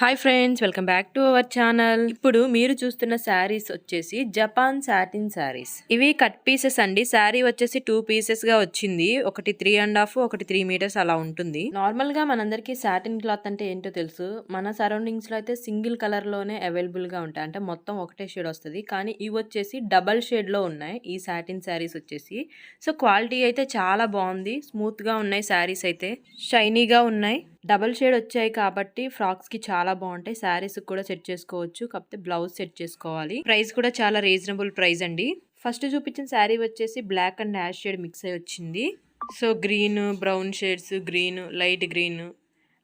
Hi friends welcome back to our channel ఇప్పుడు మీరు చూస్తున్న శారీస్ వచ్చేసి జపాన్ సాటిన్ శారీస్ ఇవి కట్ పీసెస్ అండి. శారీ వచ్చేసి టూ పీసెస్గా వచ్చింది. ఒకటి త్రీ అండ్ హాఫ్ ఒకటి త్రీ మీటర్స్ అలా ఉంటుంది. నార్మల్గా మనందరికి సాటిన్ క్లాత్ అంటే ఏంటో తెలుసు. మన సరౌండింగ్స్లో అయితే సింగిల్ కలర్లోనే అవైలబుల్గా ఉంటాయి. అంటే మొత్తం ఒకటే షేడ్ వస్తుంది. కానీ ఇవి వచ్చేసి డబల్ షేడ్లో ఉన్నాయి. ఈ సాటిన్ శారీస్ వచ్చేసి. సో క్వాలిటీ అయితే చాలా బాగుంది. స్మూత్గా ఉన్నాయి శారీస్ అయితే. షైనీగా ఉన్నాయి. డబల్ షేడ్ వచ్చాయి కాబట్టి ఫ్రాక్స్కి చాలా బాగుంటాయి. శారీస్ కూడా సెట్ చేసుకోవచ్చు. కాకపోతే బ్లౌజ్ సెట్ చేసుకోవాలి. ప్రైస్ కూడా చాలా రీజనబుల్ ప్రైస్ అండి. ఫస్ట్ చూపించిన శారీ వచ్చేసి black and ash shade mix అయి వచ్చింది. So green brown shades green light green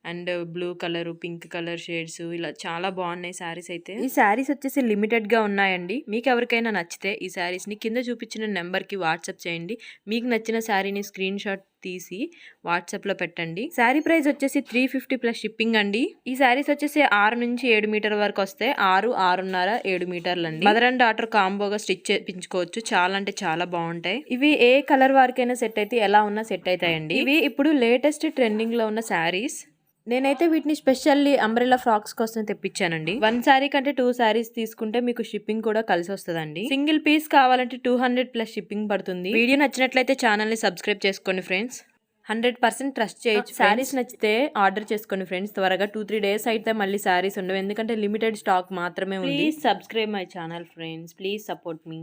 and blue colour pink colour shades ఇలా చాలా బాగున్నాయి శారీస్ అయితే. ఈ శారీస్ వచ్చేసి లిమిటెడ్గా ఉన్నాయండి. మీకు ఎవరికైనా నచ్చితే ఈ శారీస్ని కింద చూపించిన నెంబర్కి వాట్సాప్ చేయండి. మీకు నచ్చిన శారీని స్క్రీన్ షాట్ తీసి వాట్సాప్లో పెట్టండి. శారీ ప్రైస్ వచ్చేసి త్రీ ఫిఫ్టీ ప్లస్ షిప్పింగ్ అండి. ఈ శారీస్ వచ్చేసి ఆరు నుంచి ఏడు మీటర్ వరకు వస్తే ఆరు ఆరున్నర ఏడు మీటర్లు అండి. మదర్ అండ్ డాటర్ కాంబోగా స్టిచ్ చేయించుకోవచ్చు. చాలా అంటే చాలా బాగుంటాయి. ఇవి ఏ కలర్ వారికైనా సెట్ అయితే ఎలా ఉన్నా సెట్ అవుతాయండి. ఇవి ఇప్పుడు లేటెస్ట్ ట్రెండింగ్లో ఉన్న శారీస్. నేనైతే వీటిని స్పెషల్లీ అంబ్రెల్లా ఫ్రాక్స్ కోసం తెప్పించానండి. వన్ శారీ కంటే టూ శారీస్ తీసుకుంటే మీకు షిప్పింగ్ కూడా కలిసి వస్తుందండి. సింగిల్ పీస్ కావాలంటే టూ హండ్రెడ్ ప్లస్ షిప్పింగ్ పడుతుంది. వీడియో నచ్చినట్లయితే ఛానల్ని సబ్స్క్రైబ్ చేసుకోండి ఫ్రెండ్స్. హండ్రెడ్ పర్సెంట్ ట్రస్ట్ చేయొచ్చు శారీస్ నచ్చితే ఆర్డర్ చేసుకోండి ఫ్రెండ్స్. త్వరగా టూ త్రీ డేస్ అయితే మళ్ళీ శారీస్ ఉండవు. ఎందుకంటే లిమిటెడ్ స్టాక్ మాత్రమే ఉంది. Please subscribe my channel friends. Please support me.